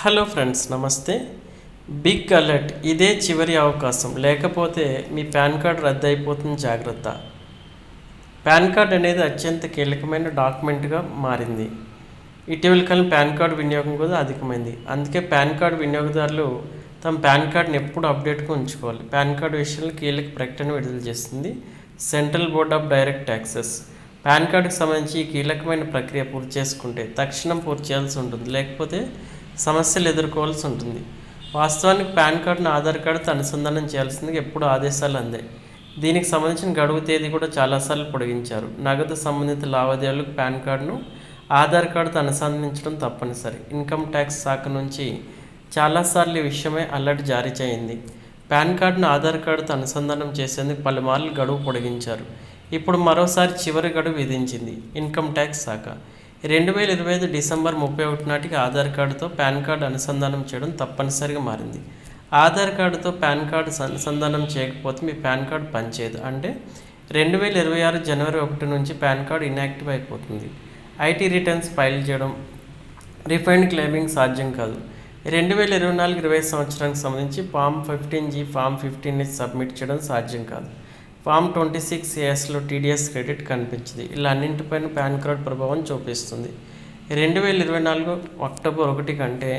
Hello friends నమస్తే. Big alert ఇదే చివరి అవకాశం. లేకపోతే మీ పాన్ కార్డ్ రద్దు అయిపోతుంది జాగ్రత్త. పాన్ కార్డ్ అనేది అత్యంత కీలకమైన డాక్యుమెంట్గా మారింది. ఇటీవల కాలం పాన్ కార్డ్ వినియోగం కూడా అధికమైంది. అందుకే పాన్ కార్డ్ వినియోగదారులు తమ పాన్ కార్డ్ని ఎప్పుడు అప్డేట్గా ఉంచుకోవాలి. పాన్ కార్డ్ విషయంలో కీలక ప్రకటన విడుదల చేస్తుంది central board of direct taxes PAN కార్డుకి సంబంధించి ఈ కీలకమైన ప్రక్రియ పూర్తి చేసుకుంటే తక్షణం పూర్తి చేయాల్సి ఉంటుంది. లేకపోతే సమస్యలు ఎదుర్కోవాల్సి ఉంటుంది. వాస్తవానికి పాన్ కార్డును ఆధార్ కార్డుతో అనుసంధానం చేయాల్సిందిగా ఎప్పుడు ఆదేశాలు అందాయి. దీనికి సంబంధించిన గడువు తేదీ కూడా చాలాసార్లు పొడిగించారు. నగదు సంబంధిత లావాదేవీలకు పాన్ కార్డును ఆధార్ కార్డుతో అనుసంధానించడం తప్పనిసరి. ఇన్కమ్ ట్యాక్స్ శాఖ నుంచి చాలాసార్లు ఈ విషయమై అలర్ట్ జారీ చేయింది. పాన్ కార్డును ఆధార్ కార్డుతో అనుసంధానం చేసేందుకు పలుమార్లు గడువు పొడిగించారు. ఇప్పుడు మరోసారి చివరి గడువు విధించింది. ఇన్కమ్ ట్యాక్స్ శాఖ. రెండు వేల ఇరవై ఐదు డిసెంబర్ ముప్పై ఒకటి నాటికి ఆధార్ కార్డుతో పాన్ కార్డు అనుసంధానం చేయడం తప్పనిసరిగా మారింది. ఆధార్ కార్డుతో పాన్ కార్డు అనుసంధానం చేయకపోతే మీ పాన్ కార్డు పనిచేయదు. అంటే రెండు వేల ఇరవై ఆరు జనవరి ఒకటి నుంచి పాన్ కార్డు ఇన్యాక్టివ్ అయిపోతుంది. ఐటీ రిటర్న్స్ ఫైల్ చేయడం రిఫండ్ క్లెయిమింగ్ సాధ్యం కాదు. రెండు వేల ఇరవై నాలుగు ఇరవై సంవత్సరానికి సంబంధించి form fifteen G form fifteen submit చేయడం సాధ్యం కాదు. ఫామ్ ట్వంటీ సిక్స్ ఏఎస్లో టీడీఎస్ క్రెడిట్ కనిపించింది. ఇలా అన్నింటిపైన పాన్ కార్డ్ ప్రభావం చూపిస్తుంది. రెండు వేల ఇరవై నాలుగు అక్టోబర్ ఒకటి కంటే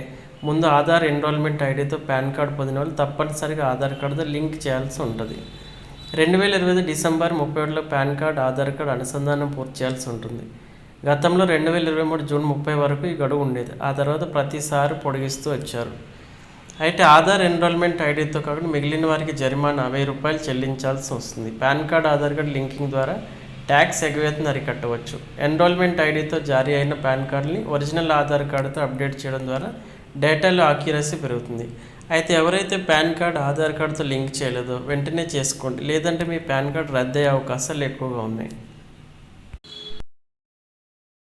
ముందు ఆధార్ ఎన్రోల్మెంట్ ఐడితో పాన్ కార్డ్ పొందిన వాళ్ళు తప్పనిసరిగా ఆధార్ కార్డుతో లింక్ చేయాల్సి ఉంటుంది. రెండు వేల ఇరవై ఐదు డిసెంబర్ ముప్పై ఒకటిలో పాన్ కార్డ్ ఆధార్ కార్డు అనుసంధానం పూర్తి చేయాల్సి ఉంటుంది. గతంలో రెండు వేల ఇరవై మూడు జూన్ ముప్పై వరకు ఈ గడువు ఉండేది. ఆ తర్వాత ప్రతిసారి పొడిగిస్తూ వచ్చారు. అయితే ఆధార్ ఎన్రోల్మెంట్ ఐడితో కాకుండా మిగిలిన వారికి జరిమానా వెయ్యి రూపాయలు చెల్లించాల్సి వస్తుంది. PAN card Aadhaar card linking ద్వారా ట్యాక్స్ ఎగవేతను అరికట్టవచ్చు. ఎన్రోల్మెంట్ ఐడితో జారీ అయిన పాన్ కార్డుని ఒరిజినల్ ఆధార్ కార్డుతో అప్డేట్ చేయడం ద్వారా డేటాలో ఆక్యురసీ పెరుగుతుంది. అయితే ఎవరైతే పాన్ కార్డ్ ఆధార్ కార్డుతో లింక్ చేయలేదో వెంటనే చేసుకోండి. లేదంటే మీ పాన్ కార్డ్ రద్దయ్యే అవకాశాలు ఎక్కువగా ఉన్నాయి.